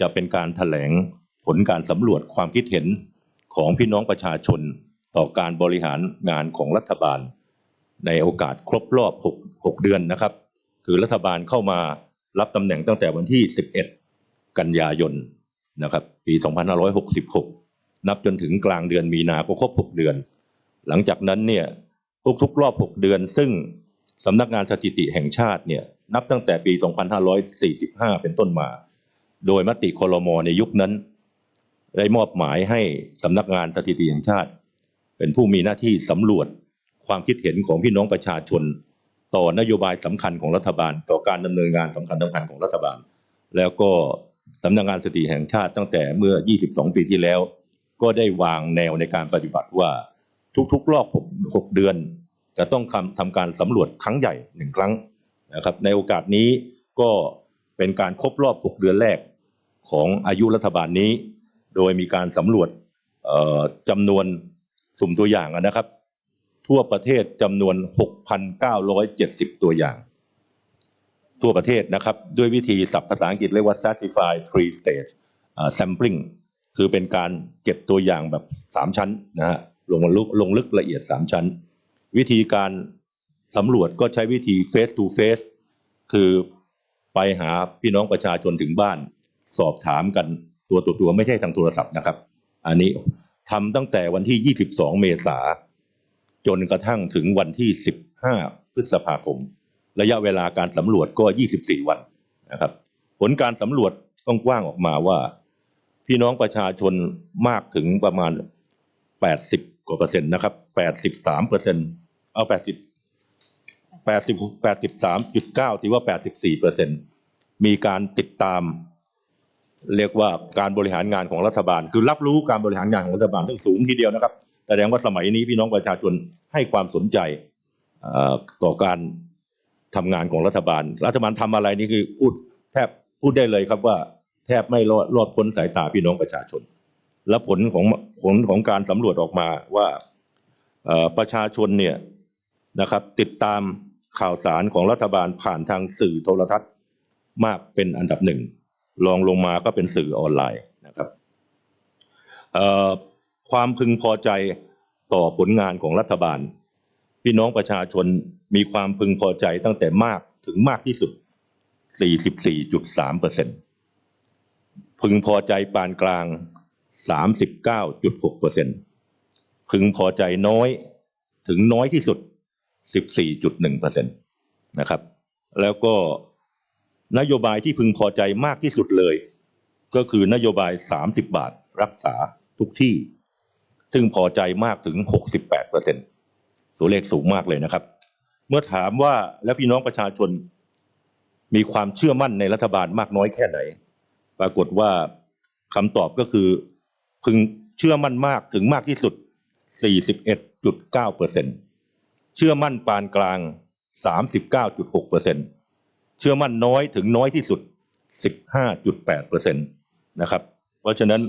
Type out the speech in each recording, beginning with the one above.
จะเป็นการถแถลงผลการสำรวจความคิดเห็นของพี่น้องประชาชนต่อการบริหารงานของรัฐบาล ในโอกาสครบรอบ 6 6 เดือนนะครับ คือรัฐบาลเข้ามารับตำแหน่งตั้งแต่วันที่ 11 กันยายนนะครับ ปี 2566 นับจนถึงกลางเดือนมีนาก็ครบ 6 เดือน หลังจากนั้นเนี่ยทุกๆรอบ 6 เดือน ซึ่งสำนักงานสถิติแห่งชาติเนี่ยนับตั้งแต่ปี 2545 เป็นต้นมา โดยมติคลมในยุคนั้น ได้มอบหมายให้สำนักงานสถิติแห่งชาติ เป็นผู้มีหน้าที่สำรวจความคิดเห็นของพี่น้องประชาชน ต่อนโยบายสำคัญของรัฐบาล ต่อการดำเนินงานสำคัญสำคัญของรัฐบาล แล้วก็สำนักงานสถิติแห่งชาติตั้งแต่เมื่อ 22 ปีที่แล้ว ก็ได้วางแนวในการปฏิบัติว่าทุกๆ รอบ6 6เดือน จะต้องทำทำการสำรวจครั้งใหญ่หนึ่งครั้งนะครับในโอกาสนี้ก็เป็นการครบรอบ 6 เดือนแรก ของอายุรัฐบาลนี้ โดยมีการสำรวจจำนวนสุ่มตัวอย่างนะครับ ทั่วประเทศจำนวน 6,970 ตัวอย่าง ทั่วประเทศนะครับ ด้วยวิธีศัพท์ภาษาอังกฤษเรียกว่า certified three stage sampling คือเป็นการเก็บตัวอย่างแบบ 3 ชั้นนะฮะลงลึกลงลึกละเอียด 3 ชั้น วิธีการสำรวจก็ใช้วิธี face to face คือไปหาพี่น้องประชาชนถึงบ้าน สอบถามกันตัวต่อตัวไม่ใช่ทางโทรศัพท์นะครับ อันนี้ทำตั้งแต่วันที่ 22 เมษาจนกระทั่งถึงวันที่ 15 พฤษภาคม ระยะเวลาการสำรวจก็ 24 วันนะครับ ผลการสำรวจกว้างๆออกมาว่า พี่น้องประชาชนมากถึงประมาณ 80 กว่าเปอร์เซ็นต์นะครับ 83เปอร์เซ็นต์เอา80 80 83.9ที่ว่า 84เปอร์เซ็นต์มีการติดตาม เรียกว่าการบริหารงานของรัฐบาล คือรับรู้การบริหารงานของรัฐบาลซึ่งสูงทีเดียวนะครับแสดงว่าสมัยนี้พี่น้องประชาชนให้ความสนใจต่อการทำงานของรัฐบาล รัฐบาลทำอะไรนี่คือพูดแทบพูดได้เลยครับว่า แทบไม่รอดรอดพ้นสายตาพี่น้องประชาชน และผลของผลของการสำรวจออกมาว่าประชาชนเนี่ยนะครับ ติดตามข่าวสารของรัฐบาลผ่านทางสื่อโทรทัศน์มากเป็นอันดับหนึ่ง รองลงมาก็เป็นสื่อออนไลน์นะครับความพึงพอใจต่อผลงานของรัฐบาล พี่น้องประชาชนมีความพึงพอใจตั้งแต่มากถึงมากที่สุด 44.3เปอร์เซ็นต์พึงพอใจปานกลาง 39.6เปอร์เซ็นต์พึงพอใจน้อยถึงน้อยที่สุด 14.1เปอร์เซ็นต์นะครับ แล้วก็ นโยบายที่พึงพอใจมากที่สุดเลย ก็คือนโยบาย 30 บาทรักษาทุกที่ ซึ่งพอใจมากถึง 68เปอร์เซ็นตัวเลขสูงมากเลยนะครับ เมื่อถามว่าแล้วพี่น้องประชาชน มีความเชื่อมั่นในรัฐบาลมากน้อยแค่ไหน ปรากฏว่าคำตอบก็คือ พึงเชื่อมั่นมากถึงมากที่สุด 41.9เปอร์เซ็นเชื่อมั่นปานกลาง 39.6เปอร์ เชื่อมั่นน้อยถึงน้อยที่สุด 15.8เปอร์เซ็นตนะครับ เพราะฉะนั้น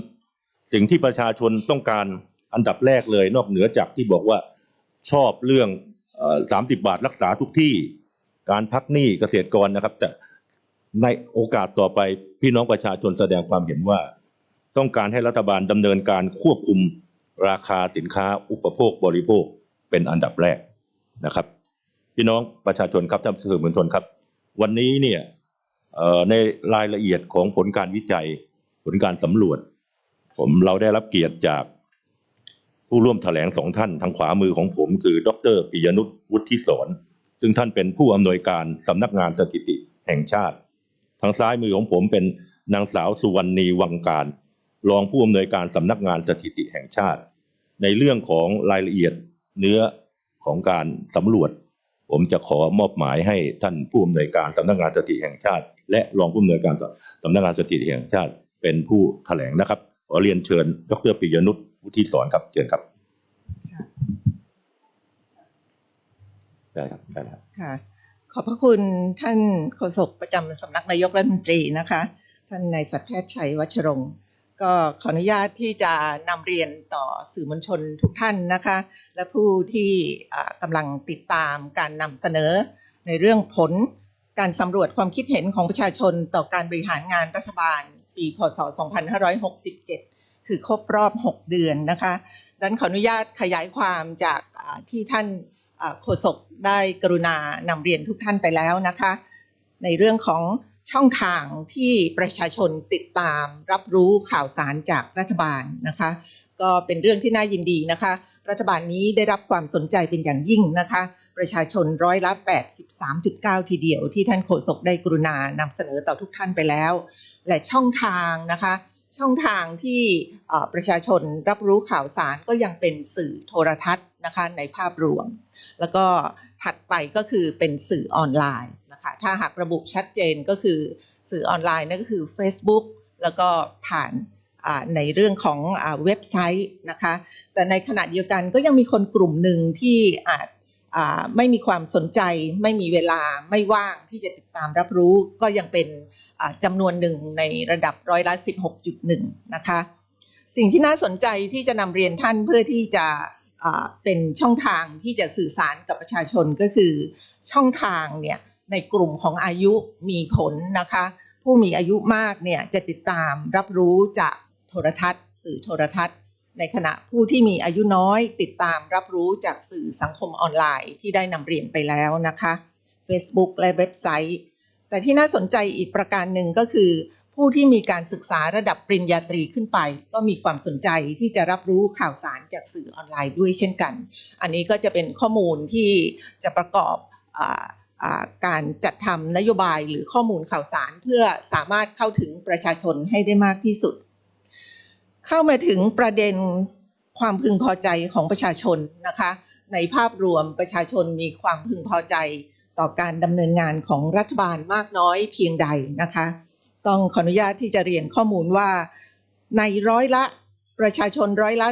สิ่งที่ประชาชนต้องการอันดับแรกเลย นอกเหนือจากที่บอกว่าชอบเรื่องสามสิบบาทรักษาทุกที่ การพักหนี้เกษตรกรนะครับ แต่ในโอกาสต่อไปพี่น้องประชาชนแสดงความเห็นว่า ต้องการให้รัฐบาลดำเนินการควบคุมราคาสินค้าอุปโภคบริโภคเป็นอันดับแรกนะครับ พี่น้องประชาชนครับท่านสื่อมวลชนครับ วันนี้เนี่ยในรายละเอียดของผลการวิจัย ผลการสำรวจ ผมเราได้รับเกียรติจากผู้ร่วมแถลงสองท่านทางขวามือของผมคือ ดรปิยนุชวุฒิสอนซึ่งท่านเป็นผู้อำนวยการสำนักงานสถิติแห่งชาติ ทางซ้ายมือของผมเป็นนางสาวสุวรรณีวังการ รองผู้อำนวยการสำนักงานสถิติแห่งชาติ ในเรื่องของรายละเอียดเนื้อของการสำรวจ ผมจะขอมอบหมายให้ท่านผู้อำนวยการสำนักงานสถิติแห่งชาติ และรองผู้อำนวยการสำนักงานสถิติแห่งชาติ เป็นผู้แถลงนะครับขอเรียนเชิญ ดรปิยนุชวุฒิสอนครับเชิญครับได้ครับได้ครับค่ะขอบพระคุณท่านโฆษกประจำสำนักนายกรัฐมนตรีนะคะ ท่านนายสัตวแพทย์ชัยวัชรงค์ ก็ขออนุญาตที่จะนำเรียนต่อสื่อมวลชนทุกท่านนะคะ และผู้ที่กำลังติดตามการนำเสนอในเรื่องผลการสำรวจความคิดเห็นของประชาชนต่อการบริหารงานรัฐบาล ปีพศ 2567 คือครบรอบ 6 เดือนนะคะดังนั้นขออนุญาตขยายความจากที่ท่านโฆษกได้กรุณานำเรียนทุกท่านไปแล้วนะคะ ในเรื่องของ ช่องทางที่ประชาชนติดตามรับรู้ข่าวสารจากรัฐบาลนะคะ ก็เป็นเรื่องที่น่ายินดีนะคะ รัฐบาลนี้ได้รับความสนใจเป็นอย่างยิ่งนะคะ ประชาชนร้อยละ 83.9 ทีเดียว ที่ท่านโฆษกได้กรุณานำเสนอต่อทุกท่านไปแล้ว และช่องทางนะคะ ช่องทางที่ประชาชนรับรู้ข่าวสารก็ยังเป็นสื่อโทรทัศน์นะคะในภาพรวม แล้วก็ถัดไปก็คือเป็นสื่อออนไลน์ คะถ้าหากระบุชัดเจนก็คือสื่อออนไลน์นั่นก็คือ Facebook แล้วก็ผ่านในเรื่องของอเว็บไซต์นะคะ แต่ในขณะเดียวกันก็ยังมีคนกลุ่มหนึ่งที่อาจไม่มีความสนใจ ไม่มีเวลาไม่ว่างที่จะติดตามรับรู้ ก็ยังเป็นจำนวนหนึ่งในระดับร้อยละ 16.1 นะคะ สิ่งที่น่าสนใจที่จะนำเรียนท่านเพื่อที่จะเป็นช่องทางที่จะสื่อสารกับประชาชนก็คือช่องทางเนี่ย ในกลุ่มของอายุมีผลนะคะ ผู้มีอายุมากเนี่ยจะติดตามรับรู้จากโทรทัศน์ สื่อโทรทัศน์ ในขณะผู้ที่มีอายุน้อย ติดตามรับรู้จากสื่อสังคมออนไลน์ที่ได้นำเรียนไปแล้วนะคะ Facebook และเว็บไซต์ แต่ที่น่าสนใจอีกประการหนึ่งก็คือ ผู้ที่มีการศึกษาระดับปริญญาตรีขึ้นไป ก็มีความสนใจที่จะรับรู้ข่าวสารจากสื่อออนไลน์ด้วยเช่นกัน อันนี้ก็จะเป็นข้อมูลที่จะประกอบอ การจัดทำนโยบายหรือข้อมูลข่าวสารเพื่อสามารถเข้าถึงประชาชนให้ได้มากที่สุด เข้ามาถึงประเด็นความพึงพอใจของประชาชนนะคะ ในภาพรวมประชาชนมีความพึงพอใจต่อการดำเนินงานของรัฐบาลมากน้อยเพียงใดนะคะ ต้องขออนุญาตที่จะเรียนข้อมูลว่า ในร้อยละประชาชนร้อยละ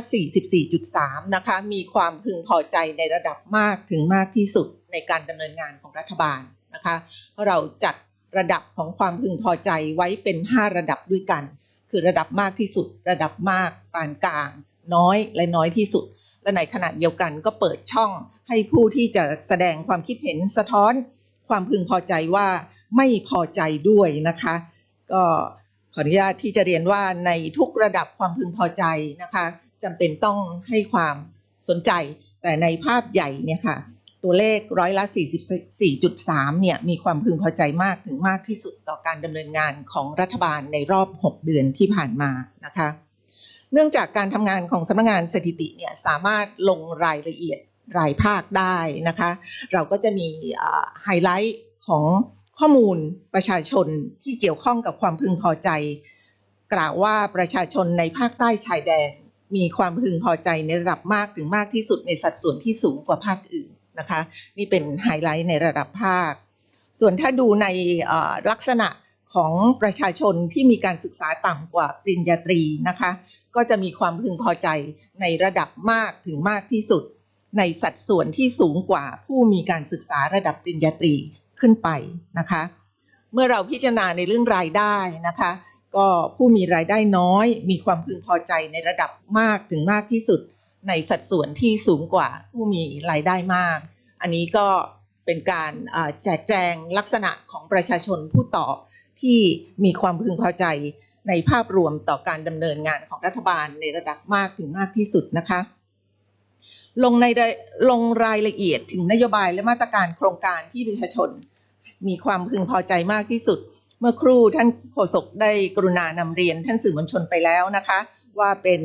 44.3 นะคะ มีความพึงพอใจในระดับมากถึงมากที่สุด ในการดำเนินงานของรัฐบาลนะคะเราะเราจัดระดับของความพึงพอใจไว้เป็น 5 ระดับด้วยกัน คือระดับมากที่สุด ระดับมากปานกลาง น้อยและน้อยที่สุด และในขณะเดียวกันก็เปิดช่องให้ผู้ที่จะแสดงความคิดเห็นสะท้อน ความพึงพอใจว่าไม่พอใจด้วยนะคะ ก็ขออนุญาตที่จะเรียนว่าในทุกระดับความพึงพอใจนะคะจำเป็นต้องให้ความสนใจแต่ในภาพใหญ่เนี่ยค่ะ ตัวเลขร้อยละ 44.3 เนี่ยมีความพึงพอใจมากถึงมากที่สุดต่อการดำเนินงานของรัฐบาลในรอบ 6 เดือนที่ผ่านมานะคะ เนื่องจากการทำงานของสำนักงานสถิติเนี่ยสามารถลงรายละเอียดรายภาคได้นะคะ เราก็จะมีไฮไลท์ของข้อมูลประชาชนที่เกี่ยวข้องกับความพึงพอใจ กล่าวว่าประชาชนในภาคใต้ชายแดน มีความพึงพอใจในระดับมากถึงมากที่สุดในสัดส่วนที่สูงกว่าภาคอื่น นะคะ นี่เป็นไฮไลท์ในระดับภาค ส่วนถ้าดูในลักษณะของประชาชนที่มีการศึกษาต่ำกว่าปริญญาตรีนะคะ ก็จะมีความพึงพอใจในระดับมากถึงมากที่สุด ในสัดส่วนที่สูงกว่าผู้มีการศึกษาระดับปริญญาตรีขึ้นไปนะคะ เมื่อเราพิจารณาในเรื่องรายได้นะคะ ก็ผู้มีรายได้น้อย มีความพึงพอใจในระดับมากถึงมากที่สุด ในสัดส่วนที่สูงกว่าผู้มีรายได้มาก อันนี้ก็เป็นการแจกแจงลักษณะของประชาชนผู้ตอบที่มีความพึงพอใจในภาพรวมต่อการดำเนินงานของรัฐบาลในระดับมากถึงมากที่สุดนะคะ ลงในลงรายละเอียดถึงนโยบายและมาตรการโครงการที่ประชาชน มีความพึงพอใจมากที่สุด เมื่อครู่ท่านโฆษกได้กรุณานำเรียนท่านสื่อมวลชนไปแล้วนะคะ ว่าเป็น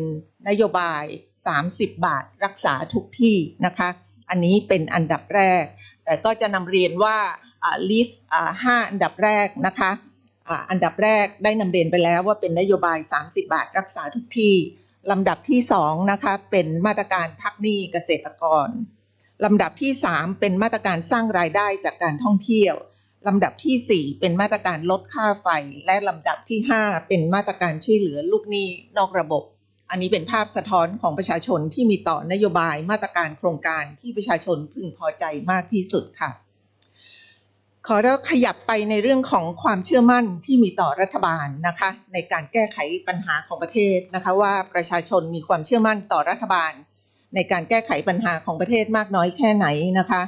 นโยบาย 30 บาทรักษาทุกที่นะคะ อันนี้เป็นอันดับแรก แต่ก็จะนำเรียนว่าลิสต์ห้าอันดับแรกนะคะอันดับแรกได้นำเรียนไปแล้วว่าเป็นนโยบาย 30 บาทรักษาทุกที่ลำดับที่สองนะคะเป็นมาตรการพักหนี้เกษตรกรลำดับที่สามเป็นมาตรการสร้างรายได้จากการท่องเที่ยวลำดับที่ 4 เป็นมาตรการลดค่าไฟ และลำดับที่ 5 เป็นมาตรการช่วยเหลือลูกหนี้นอกระบบ อันนี้เป็นภาพสะท้อนของประชาชนที่มีต่อนโยบายมาตรการโครงการที่ประชาชนพึงพอใจมากที่สุดค่ะ ขอแล้วขยับไปในเรื่องของความเชื่อมั่นที่มีต่อรัฐบาลนะคะ ในการแก้ไขปัญหาของประเทศนะคะว่าประชาชนมีความเชื่อมั่นต่อรัฐบาล ในการแก้ไขปัญหาของประเทศมากน้อยแค่ไหนนะคะ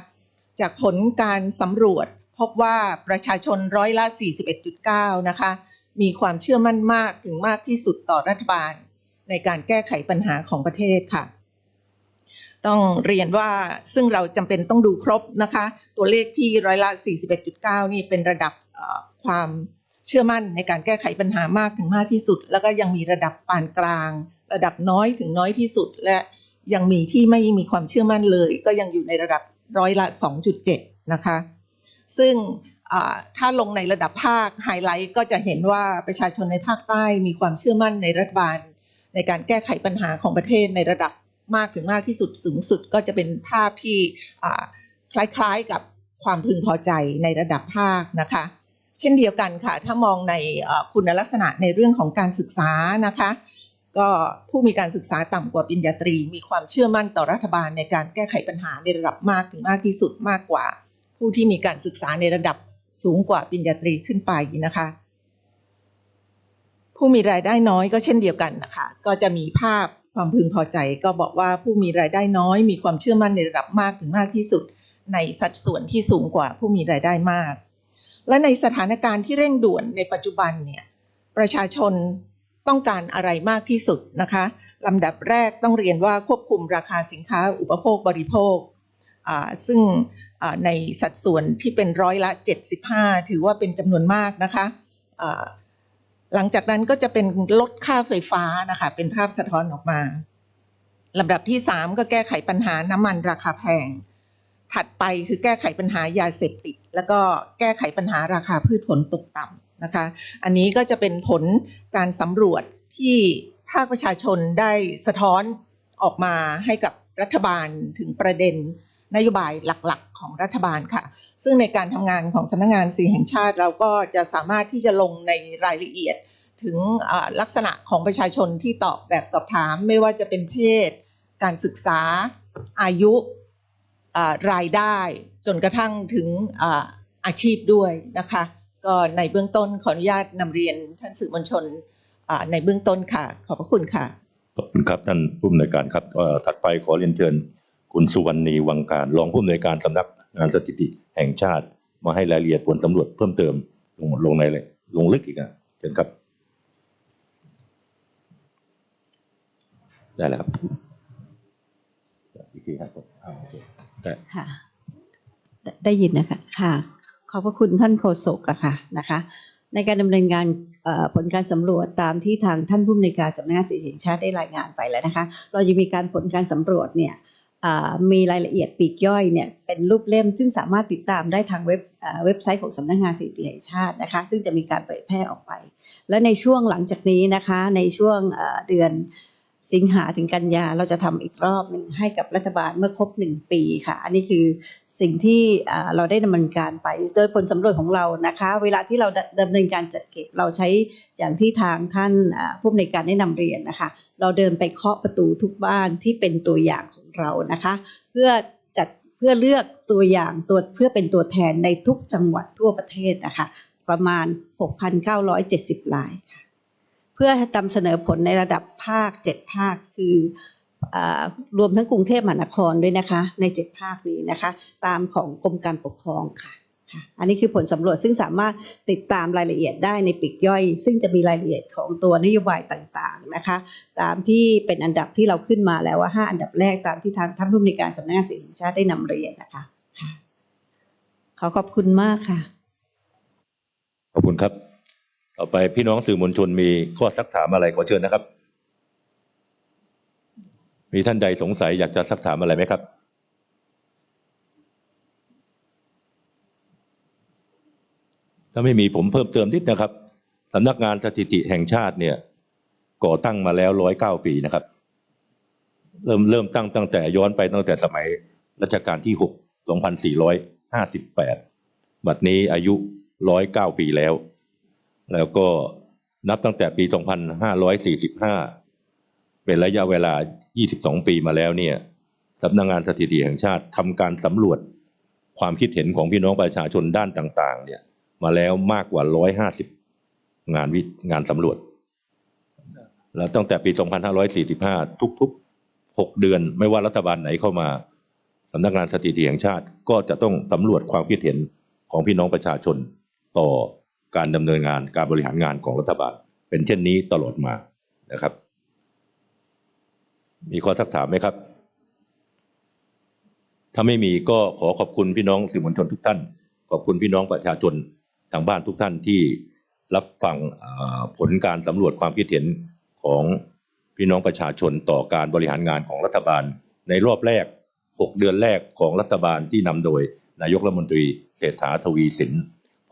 จากผลการสำรวจพบว่าประชาชนร้อยละ41.9นะคะมีความเชื่อมั่นมากถึงมากที่สุดต่อรัฐบาล ในการแก้ไขปัญหาของประเทศค่ะ ต้องเรียนว่าซึ่งเราจำเป็นต้องดูครบนะคะ ตัวเลขที่ร้อยละ 41.9 นี่เป็นระดับความเชื่อมั่นในการแก้ไขปัญหามากถึงมากที่สุด แล้วก็ยังมีระดับปานกลาง ระดับน้อยถึงน้อยที่สุด และยังมีที่ไม่มีความเชื่อมั่นเลย ก็ยังอยู่ในระดับร้อยละ 2.7 นะคะ ซึ่งถ้าลงในระดับภาคไฮไลท์ก็จะเห็นว่าประชาชนในภาคใต้มีความเชื่อมั่นในรัฐบาล ในการแก้ไขปัญหาของประเทศในระดับมากถึงมากที่สุดสูงสุดก็จะเป็นภาพที่คล้ายๆกับความพึงพอใจในระดับภาคนะคะ เช่นเดียวกันค่ะ ถ้ามองในคุณลักษณะในเรื่องของการศึกษานะคะ ก็ผู้มีการศึกษาต่ำกว่าปริญญาตรี มีความเชื่อมั่นต่อรัฐบาลในการแก้ไขปัญหาในระดับมากถึงมากที่สุดมากกว่า ผู้ที่มีการศึกษาในระดับสูงกว่าปริญญาตรีขึ้นไปนะคะ ผู้มีรายได้น้อยก็เช่นเดียวกันนะคะ ก็จะมีภาพความพึงพอใจ ก็บอกว่าผู้มีรายได้น้อย มีความเชื่อมั่นในระดับมากถึงมากที่สุด ในสัดส่วนที่สูงกว่าผู้มีรายได้มาก และในสถานการณ์ที่เร่งด่วนในปัจจุบันเนี่ยประชาชนต้องการอะไรมากที่สุดนะคะลำดับแรกต้องเรียนว่าควบคุมราคาสินค้าอุปโภคบริโภค ซึ่งในสัดส่วนที่เป็นร้อยละ 75 ถือว่าเป็นจำนวนมากนะคะ หลังจากนั้นก็จะเป็นลดค่าไฟฟ้านะคะ เป็นภาพสะท้อนออกมาลำดับที่ 3 ก็แก้ไขปัญหาน้ำมันราคาแพง ถัดไปคือแก้ไขปัญหายาเสพติด แล้วก็แก้ไขปัญหาราคาพืชผลตกต่ำนะคะ อันนี้ก็จะเป็นผลการสำรวจที่ภาคประชาชนได้สะท้อนออกมาให้กับรัฐบาลถึงประเด็น นโยบายหลักๆ ของรัฐบาลค่ะ ซึ่งในการทำงานของสำนักงานสีแห่งชาติ เราก็จะสามารถที่จะลงในรายละเอียดถึงลักษณะของประชาชนที่ตอบแบบสอบถาม ไม่ว่าจะเป็นเพศ การศึกษา อายุรายได้ จนกระทั่งถึงอาอาชีพด้วยนะคะ ก็ในเบื้องต้นขออนุญาตนำเรียนท่านสื่อมวลชนในเบื้องต้นค่ะ ขอบพระคุณค่ะขอบคุณครับท่านผู้อำนวยการครับถัดไปขอเรียนเชิญ คุณสุวรรณีวังการรองผู้อำนวยการสำนักงานสถิติแห่งชาติ มาให้รายละเอียดผลสำรวจเพิ่มเติมลงลงในเลยลงลึกอีกอะเชิญครับ ได้แล้วครับอีกทีครับค่ะ ได้ยินนะคะค่ะ ขอบพระคุณท่านโฆษกอะค่ะนะคะในการดำเนินงานผลการสำรวจตามที่ทางท่านผู้อำนวยการสำนักงานสิทธิแห่งชาติได้รายงานไปแล้วนะคะ เรายังมีการผลการสำรวจเนี่ย มีรายละเอียดปีกย่อยเนี่ยเป็นรูปเล่ม ซึ่งสามารถติดตามได้ทางเว็บเว็บไซต์ของสำนักงานสถิติแห่งชาตินะคะ ซึ่งจะมีการเผยแพร่ออกไป และในช่วงหลังจากนี้นะคะ ในช่วงเดือนสิงหาถึงกันยาเราจะทำอีกรอบหนึ่งให้กับรัฐบาลเมื่อครบหนึ่งปีค่ะ อันนี้คือสิ่งที่เราได้ดำเนินการไป โดยผลสำรวจของเรานะคะ เวลาที่เราดำเนินการจัดเก็บเราใช้อย่างที่ทางท่านผู้อำนวยการได้นำเรียนนะคะ เราเดินไปเคาะประตูทุกบ้านที่เป็นตัวอย่างของ เรานะคะ เพื่อจัดเพื่อเลือกตัวอย่างตัวเพื่อเป็นตัวแทนในทุกจังหวัดทั่วประเทศนะคะ ประมาณ 6,970รายค่ะ เพื่อนำเสนอผลในระดับภาค 7 ภาคคืออรวมทั้งกรุงเทพมหานครด้วยนะคะ ใน 7 ภาคนี้นะคะ ตามของกรมการปกครองค่ะ อันนี้คือผลสำรวจซึ่งสามารถติดตามรายละเอียดได้ในปีกย่อย ซึ่งจะมีรายละเอียดของตัวนโยบายต่างๆนะคะตามที่เป็นอันดับที่เราขึ้นมาแล้วว่า 5 อันดับแรกตามที่ทางท่านผู้อำนวยการสำนักงานสิทธิแห่งชาติได้นำเรียนนะคะขอขอบคุณมากค่ะ ขอบคุณครับ ต่อไปพี่น้องสื่อมวลชนมีข้อซักถามอะไรขอเชิญนะครับ มีท่านใดสงสัยอยากจะซักถามอะไรไหมครับ ถ้าไม่มีผมเพิ่มเติมนิดนะครับสำนักงานสถิติแห่งชาติเนี่ย ก่อตั้งมาแล้วร้อยเก้าปีนะครับ เริ่มเริ่มตั้งตั้งแต่ย้อนไปตั้งแต่สมัยรัชกาลที่หกสองพันสี่ร้อยห้าสิบแปดบัดนี้อายุร้อยเก้าปีแล้ว แล้วก็นับตั้งแต่ปี 2545 เป็นระยะเวลา 22 ปีมาแล้วเนี่ยสำนักงงานสถิติแห่งชาติทำการสำรวจความคิดเห็นของพี่น้องประชาชนด้านต่าง ๆ เนี่ย มาแล้วมากกว่า 150 งานวิงานสำรวจ แล้วตั้งแต่ปี 2545 ทุกๆ 6 เดือนไม่ว่ารัฐบาลไหนเข้ามาสำนักงานสถิติแห่งชาติก็จะต้องสำรวจความคิดเห็นของพี่น้องประชาชนต่อการดำเนินงานการบริหารงานของรัฐบาล เป็นเช่นนี้ตลอดมานะครับ มีข้อสักถามไหมครับ ถ้าไม่มีก็ขอขอบคุณพี่น้องสื่อมวลชนทุกท่าน ขอบคุณพี่น้องประชาชน ทางบ้านทุกท่านที่รับฟังผลการสำรวจความคิดเห็นของพี่น้องประชาชนต่อการบริหารงานของรัฐบาล ในรอบแรก 6 เดือนแรกของรัฐบาลที่นำโดยนายกรัฐมนตรีเศรษฐาทวีสิน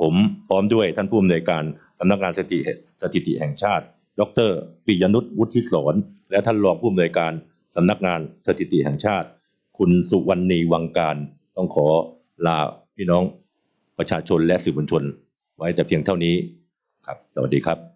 ผมพร้อมด้วยท่านผู้อำนวยการสำนักงานสถิติสถิติแห่งชาติ ดรปิยนุชวุฒิสอนและท่านรองผู้อำนวยการสำนักงานสถิติแห่งชาติ คุณสุวรรณีวังการ ต้องขอลาพี่น้องประชาชนและสื่อมวลชน ไว้แต่เพียงเท่านี้ครับ สวัสดีครับ